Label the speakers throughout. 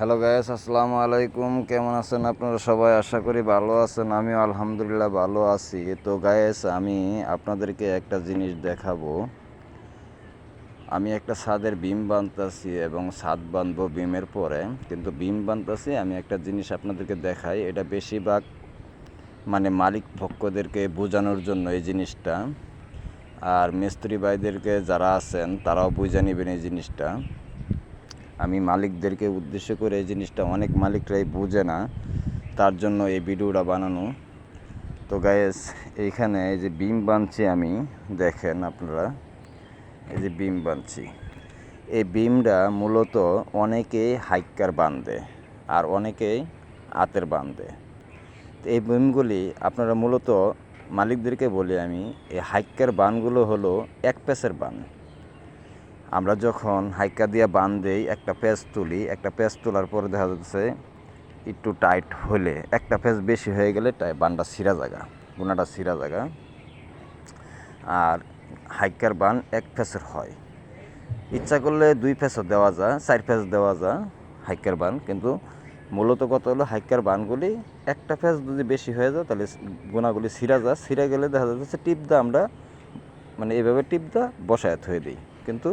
Speaker 1: Hello guys আসসালামু আলাইকুম কেমন আছেন আপনারা সবাই? আশা করি ভালো আছেন। আমিও আলহামদুলিল্লাহ ভালো আছি। তো গায়েস আমি আপনাদেরকে একটা জিনিস দেখাবো। আমি একটা ছাদের বিম বানতাছি এবং ছাদ বাঁধবো বিমের পরে। কিন্তু বিম বানতাছি, আমি একটা জিনিস আপনাদেরকে দেখাই। এটা বেশিরভাগ মানে মালিক পক্ষদেরকে বোঝানোর জন্য এই জিনিসটা। আর মিস্ত্রি ভাইদেরকে যারা আছেন, তারাও বুঝে নেবেন এই জিনিসটা। আমি মালিকদেরকে উদ্দেশ্য করে এই জিনিসটা অনেক মালিকরাই বোঝে না, তার জন্য এই ভিডিওটা বানানো। তো গায়েস এইখানে এই যে বিম বানছি আমি, দেখেন আপনারা, এই যে বিম বানছি। এই বিমটা মূলত অনেকেই হাইকার বান্ধে আর অনেকেই আতের বান্ধে। তো এই বিমগুলি আপনারা মূলত মালিকদেরকে বলি আমি, এই হাইকার বানগুলো হলো এক পেসের বান। আমরা যখন হাইকা দিয়ে বান দেই, একটা পেজ তুলি, একটা পেজ তোলার পরে দেখা যাচ্ছে একটু টাইট হলে একটা পেজ বেশি হয়ে গেলে টাই বানটা সিরা জায়গা গুনাটা সিরা জায়গা। আর হাইকার বান এক ফেসের হয়। ইচ্ছা করলে দুই ফেসও দেওয়া যায়, চার ফেস দেওয়া যায় হাইকার বান, কিন্তু মূলত কত হলো হাইকার বানগুলি, একটা ফেস যদি বেশি হয়ে যায়, তাহলে গুণাগুলি সিরা যায়। সিরা গেলে দেখা যাচ্ছে টিপ দা আমরা মানে এভাবে টিপ দা বসায় থয়ে দিই। কিন্তু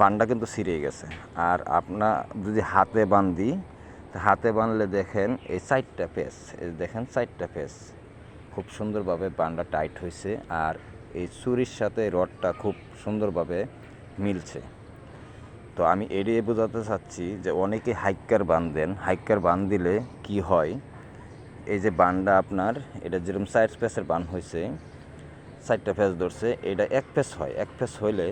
Speaker 1: বানটা কিন্তু ছিঁড়ে গেছে। আর আপনার যদি হাতে বান্ধি হাতে বানলে দেখেন এই চারটা পেস এই দেখেন চারটা পেস খুব সুন্দরভাবে বানটা টাইট হয়েছে আর এই চুরির সাথে রডটা খুব সুন্দরভাবে মিলছে। তো আমি এড়িয়ে বোঝাতে চাচ্ছি যে অনেকে হাইকার বান দেন। হাইকার বান দিলে কি হয়? এই যে বানটা আপনার, এটা যেরকম সাইড স্পেসের বান হয়েছে চারটা ফেস ধরছে, এটা এক ফেস হয়। এক ফেস হইলে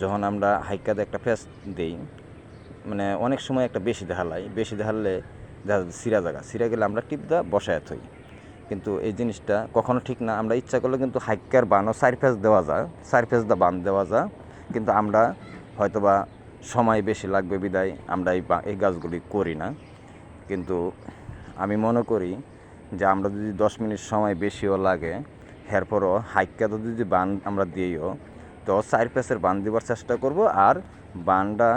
Speaker 1: যখন আমরা হাইকাতে একটা ফেস দিই মানে অনেক সময় একটা বেশি দেখালাই বেশি যাচ্ছে সিরা জায়গা। সিরা গেলে আমরা টিপ দা বসায় থই কিন্তু এই জিনিসটা কখনো ঠিক না। আমরা ইচ্ছা করলে কিন্তু হাইকার বানও চার ফেস দেওয়া যায়, চার ফেস দা বান দেওয়া যায়। কিন্তু আমরা হয়তোবা সময় বেশি লাগবে বিদায়, আমরা এই এই গাছগুলি করি না। কিন্তু আমি মনে করি যে আমরা যদি দশ মিনিট সময় বেশিও লাগে, এরপরও হাইকাতে যদি বান আমরা দিইও তো চার পেসের বান দিবার চেষ্টা করব আর বানটা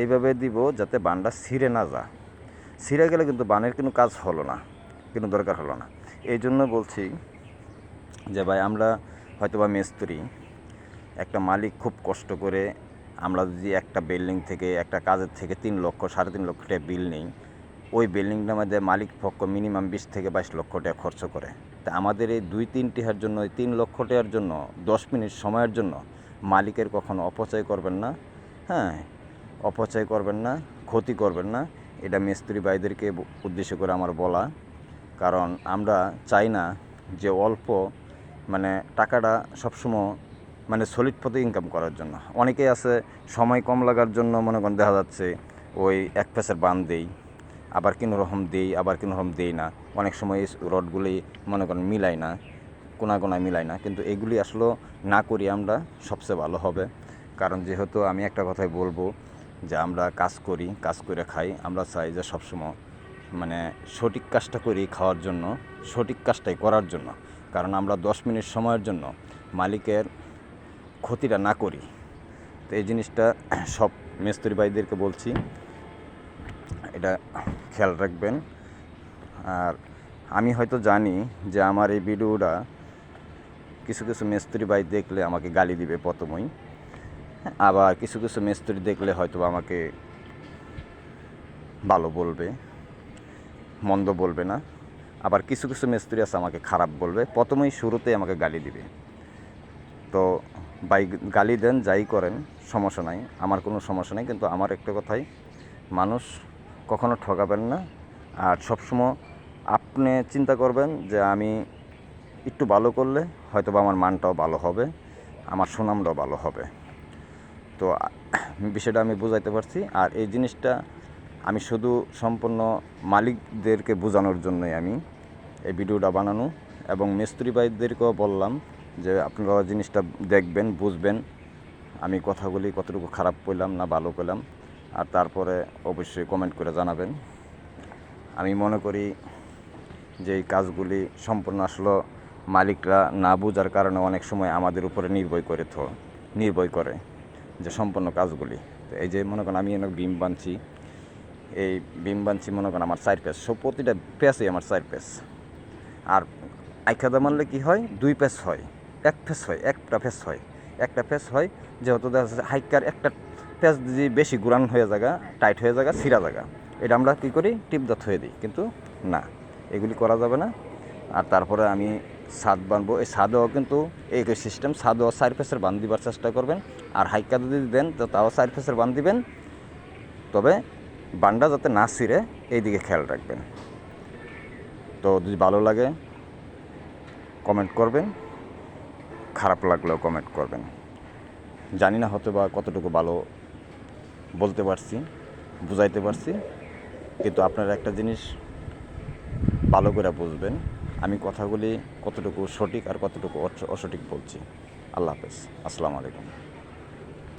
Speaker 1: এইভাবে দিব যাতে বানটা ছিঁড়ে না যা ছিঁড়ে গেলে কিন্তু বানের কোনো কাজ হলো না, কোনো দরকার হলো না। এই জন্য বলছি যে ভাই, আমরা হয়তোবা মিস্ত্রি, একটা মালিক খুব কষ্ট করে আমরা যদি একটা বিল্ডিং থেকে, একটা কাজের থেকে তিন লক্ষ, সাড়ে তিন লক্ষ টাকা বিল নেই, ওই বিল্ডিংটার মধ্যে মালিক পক্ষ মিনিমাম বিশ থেকে বাইশ লক্ষ টাকা খরচ করে। তা আমাদের এই দুই তিন টিহার জন্য এই তিন লক্ষ টাকার জন্য, দশ মিনিট সময়ের জন্য মালিকের কখনো অপচয় করবেন না হ্যাঁ অপচয় করবেন না, ক্ষতি করবেন না। এটা মিস্ত্রি ভাইদেরকে উদ্দেশ্য করে আমার বলা। কারণ আমরা চাই না যে অল্প মানে টাকাটা সবসময় মানে সলিড পথে ইনকাম করার জন্য। অনেকেই আছে, সময় কম লাগার জন্য মনে করেন দেখা যাচ্ছে, ওই এক পেসের বান দেই, আবার কোনো রকম দেই, আবার কোনো রকম দেই না। অনেক সময় এই রডগুলি মনে করেন মিলাই না। কোনা কোনায় মিলাই না। কিন্তু এগুলি আসলে না করি আমরা সবচেয়ে ভালো হবে। কারণ যেহেতু আমি একটা কথাই বলব যে আমরা কাজ করি, কাজ করে খাই, আমরা চাই যে সবসময় মানে সঠিক কাজটা করি খাওয়ার জন্য, সঠিক কাজটাই করার জন্য। কারণ আমরা দশ মিনিট সময়ের জন্য মালিকের ক্ষতিটা না করি। তো এই জিনিসটা সব মিস্ত্রি ভাইদেরকে বলছি, এটা খেয়াল রাখবেন। আর আমি হয়তো জানি যে আমার এই ভিডিওটা কিছু কিছু মিস্ত্রি ভাই দেখলে আমাকে গালি দিবে প্রথমেই। আবার কিছু কিছু মিস্ত্রি দেখলে হয়তো আমাকে ভালো বলবে, মন্দ বলবে না। আবার কিছু কিছু মিস্ত্রি আছে আমাকে খারাপ বলবে, প্রথমেই শুরুতেই আমাকে গালি দিবে। তো বাই গালি দেন, যাই করেন, সমস্যা নাই, আমার কোনো সমস্যা নেই, কিন্তু আমার একটা কথাই, মানুষ কখনো ঠকাবেন না। আর সবসময় আপনি চিন্তা করবেন যে আমি একটু ভালো করলে হয়তো আমার মানটাও ভালো হবে, আমার সুনামটাও ভালো হবে। তো, বিষয়টা আমি বুঝাইতে পারছি। আর এই জিনিসটা আমি শুধু সম্পূর্ণ মালিকদেরকে বোঝানোর জন্যই আমি এই ভিডিওটা বানানো এবং মিস্ত্রি ভাইদেরকেও বললাম যে, আপনারা জিনিসটা দেখবেন, বুঝবেন। আমি কথাগুলি কতটুকু খারাপ পেলাম না ভালো পেলাম আর তারপরে অবশ্যই কমেন্ট করে জানাবেন। আমি মনে করি যে, এই কাজগুলি সম্পূর্ণ আসলে মালিকরা না বোঝার কারণে অনেক সময় আমাদের উপরে নির্ভর করে থ নির্ভর করে যে সম্পূর্ণ কাজগুলি। তো এই যে মনে করেন আমি এনে বিম বানছি, এই বিম বানছি মনে করেন আমার চার পেস, সব প্রতিটা পেসই আমার চার পেস। আর আইখাদা মানলে কি হয়? দুই পেস হয়, এক ফেস হয়, একটা ফেস হয়। একটা ফেস হয় যেহেতু দেখা যাচ্ছে হাইকার একটা ফেস যদি বেশি গুরান হয়ে জায়গা, টাইট হয়ে জায়গা সিরা জায়গা। এটা আমরা কী করি? টিপদাত হয়ে দিই, কিন্তু না, এগুলি করা যাবে না। আর তারপরে আমি ছাদ বানবো। এই ছাদেও কিন্তু এই সিস্টেম ছাদেও চার ফেসের বান দিবার চেষ্টা করবেন। আর হাইকা যদি দেন, তো তাও চার ফেসের বান দিবেন। তবে বান্ডা যাতে না ছিঁড়ে এই দিকে খেয়াল রাখবেন। তো যদি ভালো লাগে কমেন্ট করবেন। খারাপ লাগলেও কমেন্ট করবেন। জানি না হয়তো বা কতটুকু ভালো বলতে পারছি, বুঝাইতে পারছি। কিন্তু আপনারা একটা জিনিস ভালো করে বুঝবেন। আমি কথাগুলি কতটুকু সঠিক আর কতটুকু অসঠিক বলছি। আল্লাহ হাফেজ। আসসালামু আলাইকুম।